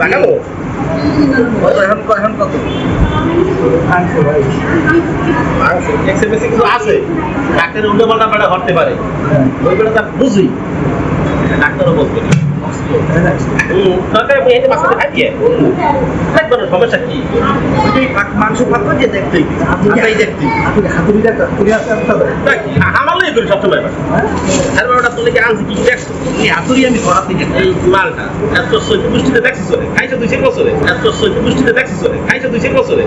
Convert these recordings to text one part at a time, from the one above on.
জাগাবো এখন কত আছে ডাক্তারের উল্টো পাল্টা পাল্টা হতে পারে ওই বেলা তার বুঝি ডাক্তারও বলতে সমস্যা কি মাংস ভাত দিয়ে দেখতেই আপনাই দেখতেই আমার করি সবসময়। আর ওটা তুলে কি আনছি কি দেখছ এই হাতুরি আমি ঘোরাতে থেকে এই মালটা, এত সৈন্য পুষ্টিতে দেখছিস রে খাইছো দুই চার বছরে? এত সৈন্য পুষ্টিতে দেখছিস রে খাইছো দুই চার বছরে?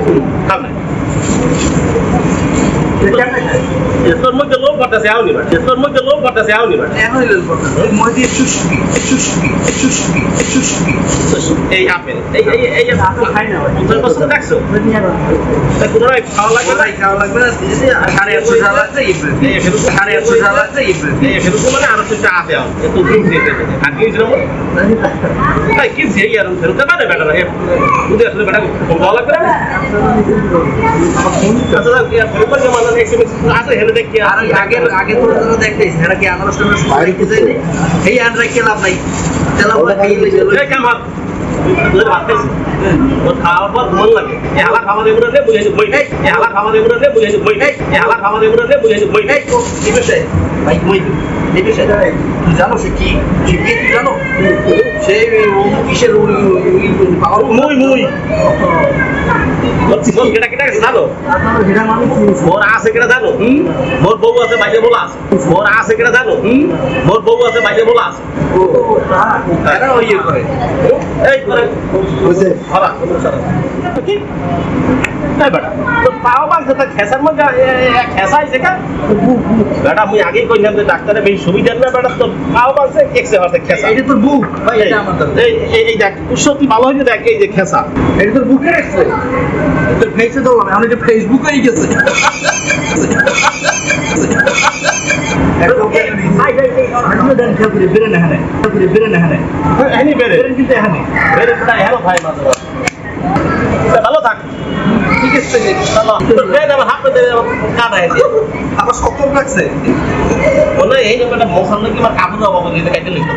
খাম না। তোর মধ্যে করতেছে আও নিবা তোর মধ্যে লোভ করতেছে আও নিবা এই আপেল। এই এই এই আপেল খাই না তোর বছর দেখছ? তা কোনো রায় খাওয়া লাগবে না। সাড়ে আটশো টাকা লাগছে এই সেরকম সাড়ে আটশো টাকা লাগছে এই সেরকম মানে আরও কিছু আছে এত দিন দিয়ে আর কি ছিল তাই কি দিয়ে আর সেরকম না বেটা রে। বুঝে আসলে বেটা ভালো লাগবে না? আচ্ছা ইয়া পরিবার মানে এক্সপেরিয়েন্স আছে হেলে দেখি আর আগে আগে তো তোরা দেখতেছিস এরা কি আনারস টানারস বাইরে কিছু নেই এই আন রাখি লাভ নাই তেলা পুরা খাই লইছে এই কামাল মন জানো সে কি জানো সে কিসের মুই মুই মোর কেটা কেটা জানো মোর আছে কেটা জানো? মোর বউ আছে বাইরে বলা আছে। মোর আছে কেটা জানো? মোর বউ আছে বাইরে বলা আছে। ওই ইয়ে করে। এই করে হলা কি? এই বেটা তো যেটা খেসার মধ্যে খেসা হয়েছে কা বেটা মুই আগেই কইলাম যে ডাক্তারে বেশি সুবিধা না বেটা তো পাও বাগছে এক্সে হতে খেসা এটা তোর বুক ভাই এটা আমার এই এই- দেখ সত্যি ভালো হয়েছে দেখ এই যে খেসা এটা তোর বুকে রাখছে তোর ফেসে ধরলাম এখন এটা ফেসবুকেই গেছে এনি বেড়ে বেড়ে কোথায় হ্যালো ভাই মাঝে মাঝে। ভালো থাক ঠিক আছে চলো তোর বেড আমার কাটা আছে আবার শক্ত এই ব্যাপারটা মশান নাকি আমার কাপড় অভাব কাইতে লিখতে